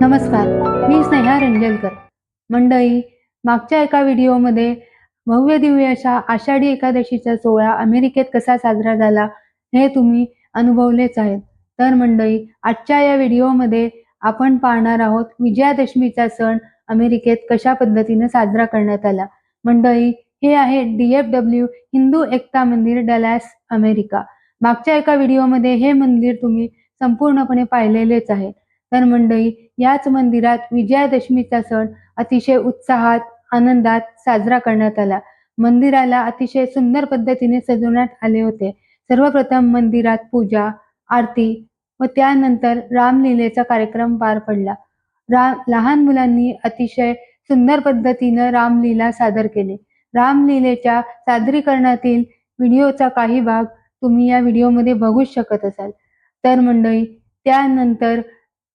नमस्कार मी स्नेहा रंजलकर मंडळी मागच्या एका व्हिडिओमध्ये भव्य दिव्य अशा आषाढी एकादशीचा सोहळा अमेरिकेत कसा साजरा झाला हे तुम्ही अनुभवलेच आहेत. तर मंडळी आजच्या या व्हिडिओमध्ये आपण पाहणार आहोत विजयादशमीचा सण अमेरिकेत कशा पद्धतीने साजरा करण्यात आला. मंडळी हे आहे D F W Hindu Ekta Mandir Dallas America. मागच्या एका व्हिडिओमध्ये हे मंदिर तुम्ही संपूर्णपणे पाहिलेलेच आहे तर मंडळी याच मंदिरात विजयादशमीचा सण अतिशय उत्साहात आनंदात साजरा करण्यात आला. मंदिराला अतिशय सुंदर पद्धतीने सजवण्यात आले होते. सर्वप्रथम मंदिरात पूजा आरती व त्यानंतर रामलीलेचा कार्यक्रम पार पडला. राम लहान मुलांनी अतिशय सुंदर पद्धतीनं रामलीला सादर केले. रामलीलेच्या सादरीकरणातील व्हिडिओचा काही भाग तुम्ही या व्हिडिओमध्ये बघूच शकत असाल. तर मंडळी त्यानंतर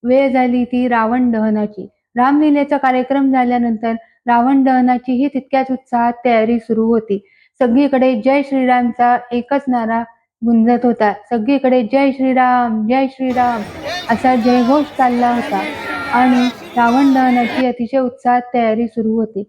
वेळ झाली ती रावण दहनाची. रामलीलेचा कार्यक्रम झाल्यानंतर रावण दहनाचीही तितक्याच उत्साहात तयारी सुरू होती. सगळीकडे जय श्रीरामचा एकच नारा गुंजत होता. सगळीकडे जय श्रीराम जय श्रीराम असा जयघोष चालला होता आणि रावण दहनाची अतिशय उत्साहात तयारी सुरू होती.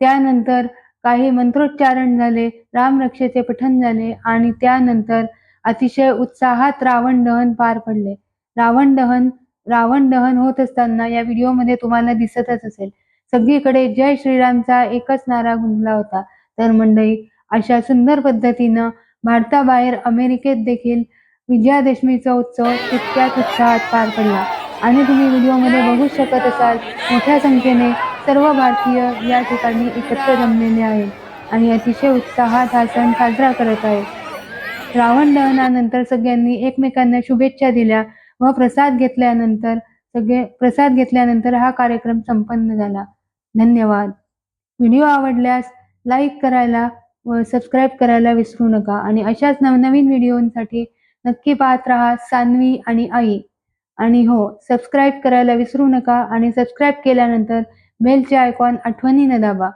त्यानंतर काही मंत्रोच्चारण झाले रामरक्षेचे पठण झाले आणि त्यानंतर अतिशय उत्साहात रावण दहन पार पडले. रावण दहन रावण दहन होत असताना या व्हिडिओमध्ये तुम्हाला दिसतच असेल. सगळीकडे जय श्रीरामचा एकच नारा गुंजला होता. तर मंडळी अशा सुंदर पद्धतीनं भारताबाहेर अमेरिकेत देखील विजयादशमीचा उत्सव तितक्याच उत्साहात पार पडला. आणि तुम्ही व्हिडिओमध्ये बघू शकत असाल मोठ्या संख्येने सर्व भारतीय या ठिकाणी एकत्र जमलेले आहेत आणि अतिशय उत्साहात हा सण साजरा करत आहेत. रावण दहनानंतर सगळ्यांनी एकमेकांना शुभेच्छा दिल्या. व प्रसाद घेतल्यानंतर सगळे प्रसाद घेतल्यानंतर हा कार्यक्रम संपन्न झाला. धन्यवाद. व्हिडिओ आवडल्यास लाईक करायला व सबस्क्राईब करायला विसरू नका आणि अशाच नवनवीन व्हिडिओंसाठी नक्की पाहत राहा सान्वी आणि आई. आणि हो सबस्क्राईब करायला विसरू नका आणि सबस्क्राईब केल्यानंतर बेलचे आयकॉन आठवणीने दाबा.